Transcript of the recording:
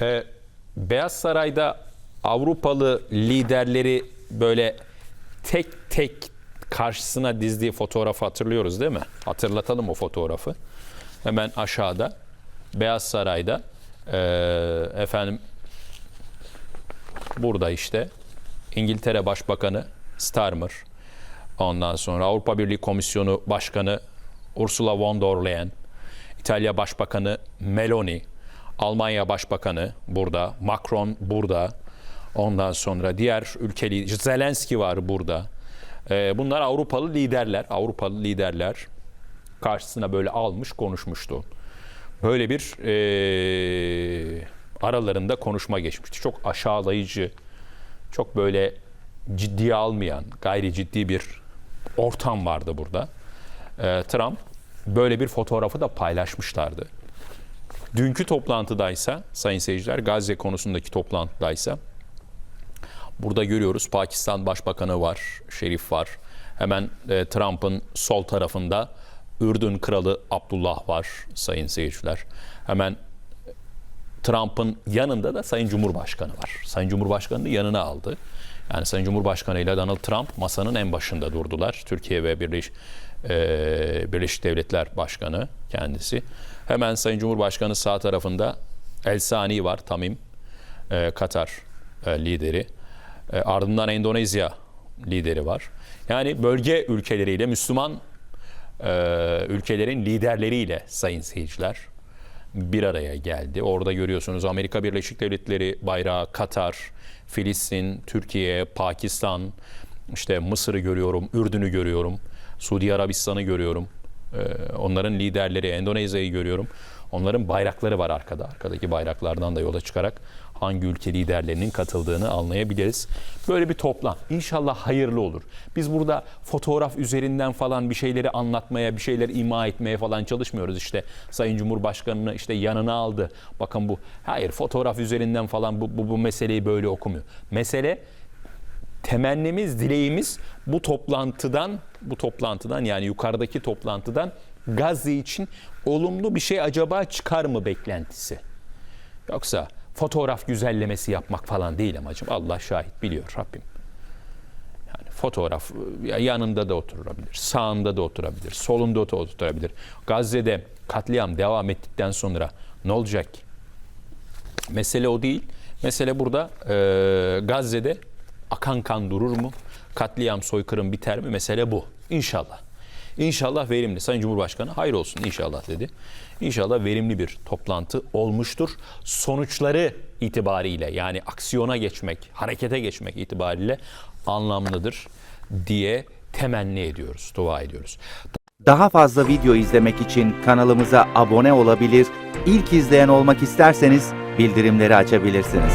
Ee, Beyaz Saray'da Avrupalı liderleri böyle tek tek karşısına dizdiği fotoğrafı hatırlıyoruz değil mi? Hatırlatalım o fotoğrafı. Hemen aşağıda Beyaz Saray'da ee, efendim burada işte İngiltere Başbakanı Starmer, ondan sonra Avrupa Birliği Komisyonu Başkanı Ursula von der Leyen, İtalya Başbakanı Meloni, Almanya Başbakanı burada, Macron burada, ondan sonra diğer ülkeli Zelenski var burada. Ee, bunlar Avrupalı liderler, Avrupalı liderler karşısına böyle almış konuşmuştu. Böyle bir ee, aralarında konuşma geçmişti. Çok aşağılayıcı, çok böyle ciddiye almayan, gayri ciddi bir ortam vardı burada. Ee, Trump böyle bir fotoğrafı da paylaşmışlardı. Dünkü toplantıdaysa, sayın seyirciler, Gazze konusundaki toplantıdaysa, burada görüyoruz Pakistan Başbakanı var, Şerif var. Hemen e, Trump'ın sol tarafında Ürdün Kralı Abdullah var, sayın seyirciler. Hemen Trump'ın yanında da Sayın Cumhurbaşkanı var. Sayın Cumhurbaşkanı da yanına aldı. Yani Sayın Cumhurbaşkanı ile Donald Trump masanın en başında durdular. Türkiye ve Birleş, e, Birleşik Devletler Başkanı kendisi. Hemen Sayın Cumhurbaşkanı sağ tarafında El Sani var, Tamim, e, Katar e, lideri. E, ardından Endonezya lideri var. Yani bölge ülkeleriyle, Müslüman ülkelerin liderleriyle sayın seyirciler bir araya geldi. Orada görüyorsunuz Amerika Birleşik Devletleri bayrağı, Katar, Filistin, Türkiye, Pakistan, işte Mısır'ı görüyorum, Ürdün'ü görüyorum, Suudi Arabistan'ı görüyorum. Ee, onların liderleri, Endonezya'yı görüyorum. Onların bayrakları var arkada. Arkadaki bayraklardan da yola çıkarak hangi ülke liderlerinin katıldığını anlayabiliriz. Böyle bir toplam. İnşallah hayırlı olur. Biz burada fotoğraf üzerinden falan bir şeyleri anlatmaya, bir şeyler ima etmeye falan çalışmıyoruz. İşte Sayın Cumhurbaşkanı'nı işte yanına aldı. Bakın bu. Hayır fotoğraf üzerinden falan bu, bu, bu meseleyi böyle okumuyor. Mesele temennimiz, dileğimiz bu toplantıdan, bu toplantıdan yani yukarıdaki toplantıdan Gazze için olumlu bir şey acaba çıkar mı beklentisi? Yoksa fotoğraf güzellemesi yapmak falan değil amacım. Allah şahit biliyor Rabbim. Yani fotoğraf ya yanında da oturabilir, sağında da oturabilir, solunda da oturabilir. Gazze'de katliam devam ettikten sonra ne olacak? Mesele o değil. Mesele burada e, Gazze'de akan kan durur mu? Katliam, soykırım biter mi? Mesele bu. İnşallah. İnşallah verimli. Sayın Cumhurbaşkanı hayır olsun inşallah dedi. İnşallah verimli bir toplantı olmuştur. Sonuçları itibariyle yani aksiyona geçmek, harekete geçmek itibariyle anlamlıdır diye temenni ediyoruz, dua ediyoruz. Daha fazla video izlemek için kanalımıza abone olabilir, ilk izleyen olmak isterseniz bildirimleri açabilirsiniz.